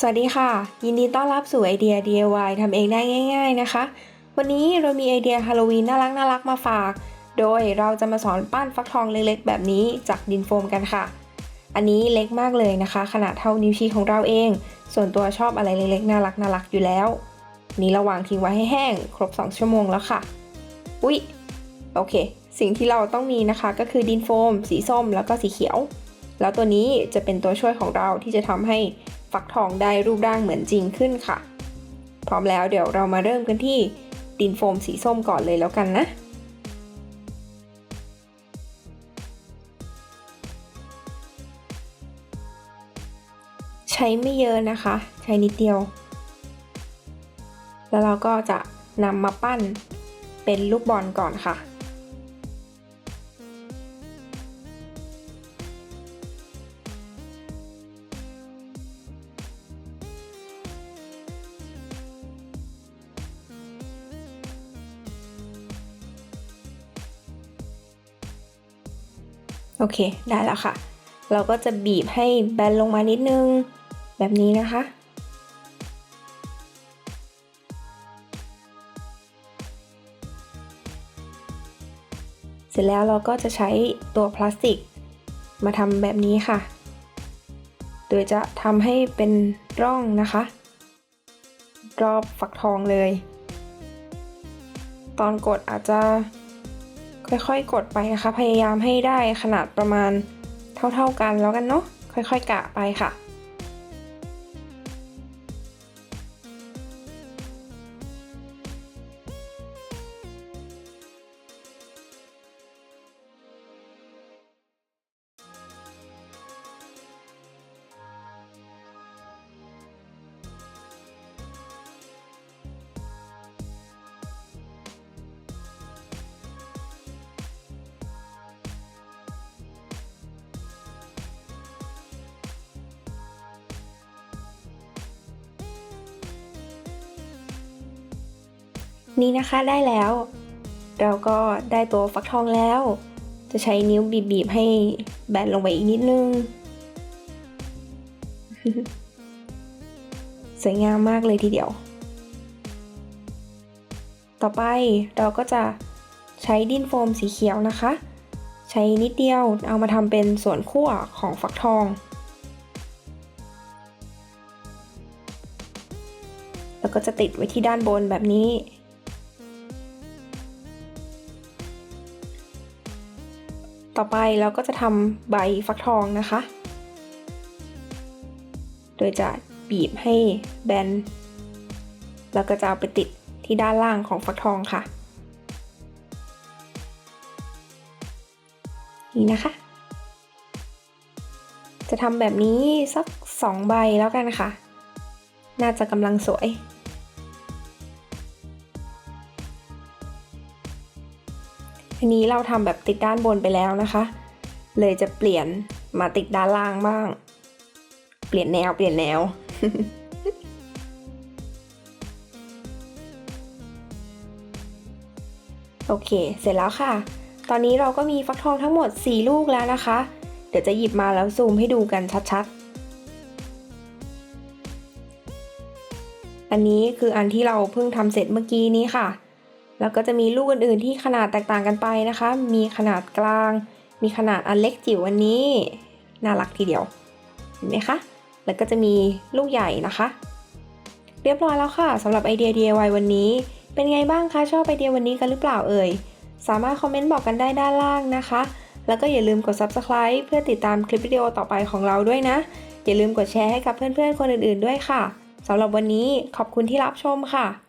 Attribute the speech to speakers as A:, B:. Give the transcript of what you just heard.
A: สวัสดีค่ะ ยินดีต้อนรับสู่ไอเดีย DIY ทำเองได้ง่าย ๆนะคะ วันนี้เรามีไอเดียฮาโลวีนน่ารักน่ารักมาฝาก โดยเราจะมาสอนปั้นฟักทองเล็กๆ แบบนี้จากดินโฟมกันค่ะ อันนี้เล็กมากเลยนะคะ ขนาดเท่านิ้วชี้ของเราเอง ส่วนตัวชอบอะไรเล็กๆ น่ารักน่ารักอยู่แล้ววันนี้เราวางทิ้งไว้ให้แห้ง ครบ 2 ชั่วโมงแล้วค่ะ อุ๊ย โอเค สิ่งที่เราต้องมีนะคะก็คือดินโฟม สีส้มแล้วก็สีเขียว แล้วตัวนี้จะเป็นตัวช่วยของเราที่จะทำให้ ฟักทองได้รูปร่างเหมือนจริงขึ้นค่ะ พร้อมแล้วเดี๋ยวเรามาเริ่มกันที่ดินโฟมสีส้มก่อนเลยแล้วกันนะใช้ไม่เยอะนะคะ ใช้นิดเดียว แล้วเราก็จะนำมาปั้นเป็นลูกบอลก่อนค่ะ โอเค ได้แล้วค่ะ เราก็จะบีบให้แบนลงมานิดนึง แบบนี้นะคะ เสร็จแล้วเราก็จะใช้ตัวพลาสติก มาทำแบบนี้ค่ะ โดยจะทำให้เป็นร่องนะคะ รอบฝักทองเลย ตอนกดอาจจะ ค่อยๆ กดไปนะคะ พยายามให้ได้ขนาดประมาณเท่าๆกันแล้วกันเนาะค่อยๆ กะไปค่ะ นี่นะคะได้แล้ว เราก็ได้ตัวฟักทองแล้ว จะใช้นิ้วบีบๆให้แบนลงไปอีกนิดนึง สวยงามมากเลยทีเดียว ต่อไปเราก็จะใช้ดินโฟมสีเขียวนะคะ ใช้นิดเดียวเอามาทำเป็นส่วนขั้วของฟักทอง แล้วก็จะติดไว้ที่ด้านบนแบบนี้ ต่อไปเราก็จะทำใบฟักทองนะคะ โดยจะบีบให้แบน แล้วก็จะเอาไปติดที่ด้านล่างของฟักทองค่ะ นี่นะคะ จะทำแบบนี้สักสองใบแล้วกันค่ะ น่าจะกำลังสวย อันนี้เราทำแบบติดด้านบนไปแล้วนะคะ เลยจะเปลี่ยนมาติดด้านล่างบ้าง เปลี่ยนแนวเปลี่ยนแนว โอเค เสร็จแล้วค่ะ ตอนนี้เราก็มีฟักทองทั้งหมด 4 ลูกแล้วนะคะ เดี๋ยวจะหยิบมาแล้วซูมให้ดูกันชัดๆ อันนี้คืออันที่เราเพิ่งทำเสร็จเมื่อกี้นี้ค่ะ แล้วก็จะมีลูกอื่นๆที่ขนาดแตกต่างกันไปนะคะ มีขนาดกลาง มีขนาดอันเล็กจิ๋วอันนี้ น่ารักทีเดียว เห็นไหมคะ แล้วก็จะมีลูกใหญ่นะคะ เรียบร้อยแล้วค่ะสำหรับไอเดีย DIY วันนี้ เป็นไงบ้างคะ ชอบไอเดียวันนี้กันหรือเปล่าเอ่ย สามารถคอมเมนต์บอกกันได้ด้านล่างนะคะ แล้วก็อย่าลืมกด Subscribe เพื่อติดตามคลิปวิดีโอต่อไปของเราด้วยนะ อย่าลืมกดแชร์ให้กับเพื่อนๆคนอื่นๆด้วยค่ะสำหรับวันนี้ขอบคุณที่รับชมค่ะ